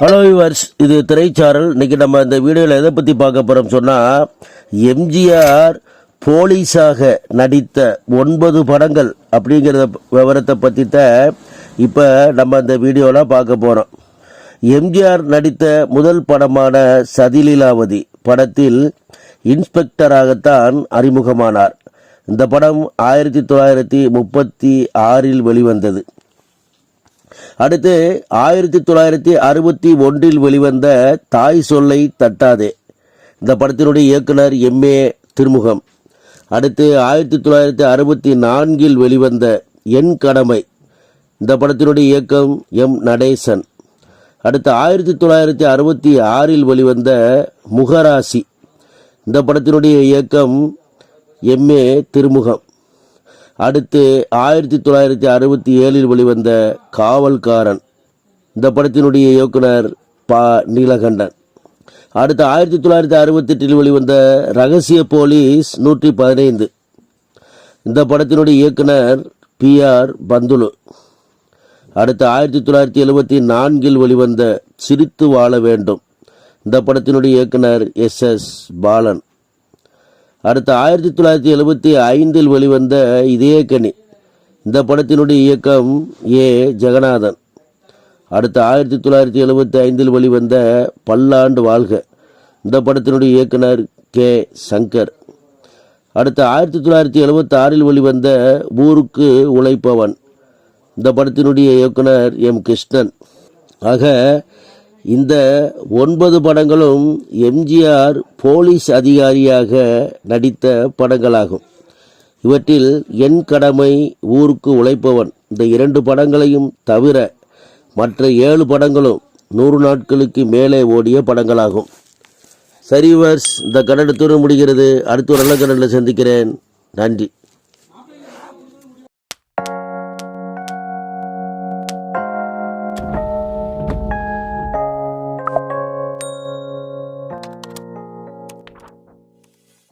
Hello viewers இது திரைச்சாரல். இன்னைக்கு நம்ம இந்த வீடியோவில் எதை பற்றி பார்க்க போகிறோம் சொன்னால் எம்ஜிஆர் போலீஸாக நடித்த ஒன்பது படங்கள் அப்படிங்கிறத விவரத்தை பற்றி தான் இப்போ நம்ம இந்த வீடியோவில் பார்க்க போகிறோம் எம்ஜிஆர் நடித்த முதல் படமான சதிலீலாவதி படத்தில் இன்ஸ்பெக்டராகத்தான் அறிமுகமானார். இந்த படம் ஆயிரத்தி தொள்ளாயிரத்தி முப்பத்தி ஆறில் வெளிவந்தது. அடுத்து ஆயிரத்தி தொள்ளாயிரத்தி அறுபத்தி ஒன்றில் வெளிவந்த தாய் சொல்லை தட்டாதே. இந்த படத்தினுடைய இயக்குனர் எம் ஏ திருமுகம். அடுத்து ஆயிரத்தி தொள்ளாயிரத்தி அறுபத்தி நான்கில் வெளிவந்த என் கடமை. இந்த படத்தினுடைய இயக்கம் எம் நடேசன். அடுத்து ஆயிரத்தி தொள்ளாயிரத்தி அறுபத்தி ஆறில் வெளிவந்த முகராசி. இந்த படத்தினுடைய இயக்கம் எம் ஏ திருமுகம். அடுத்து ஆயிரத்தி தொள்ளாயிரத்தி அறுபத்தி ஏழில் வெளிவந்த காவல்காரன். இந்த படத்தினுடைய இயக்குனர் ப. நீலகண்டன். அடுத்து ஆயிரத்தி தொள்ளாயிரத்தி அறுபத்தெட்டில் வெளிவந்த ரகசிய போலீஸ் நூற்றி பதினைந்து. இந்த படத்தினுடைய இயக்குனர் பி. ஆர். பந்துலு. அடுத்து ஆயிரத்தி தொள்ளாயிரத்தி எழுபத்தி நான்கில் வெளிவந்த சிரித்து வாழ வேண்டும். இந்த படத்தினுடைய இயக்குனர் எஸ். எஸ். பாலன். அடுத்த ஆயிரத்தி தொள்ளாயிரத்தி எழுபத்தி ஐந்தில் வெளிவந்த இதே கனி. இந்த படத்தினுடைய இயக்கம் ஏ. ஜெகநாதன். அடுத்து ஆயிரத்தி தொள்ளாயிரத்தி எழுபத்தி ஐந்தில் வெளிவந்த பல்லாண்டு வாழ்க. இந்த படத்தினுடைய இயக்குனர் கே. சங்கர். அடுத்து ஆயிரத்தி தொள்ளாயிரத்தி எழுபத்தி ஆறில் வெளிவந்த ஊருக்கு உழைப்பவன். இந்த படத்தினுடைய இயக்குனர் எம். கிருஷ்ணன். ஆக இந்த ஒன்பது படங்களும் எம்ஜிஆர் போலீஸ் அதிகாரியாக நடித்த படங்களாகும். இவற்றில் என் கடமை ஊருக்கு உழைப்பவன். இந்த இரண்டு படங்களையும் தவிர மற்ற ஏழு படங்களும் நூறு நாட்களுக்கு மேலே ஓடிய படங்களாகும். சரி வர்ஸ் இந்த கன்னடத்தோடு முடிகிறது. அடுத்த ஒரு நல்ல கன்னடில் சந்திக்கிறேன். நன்றி.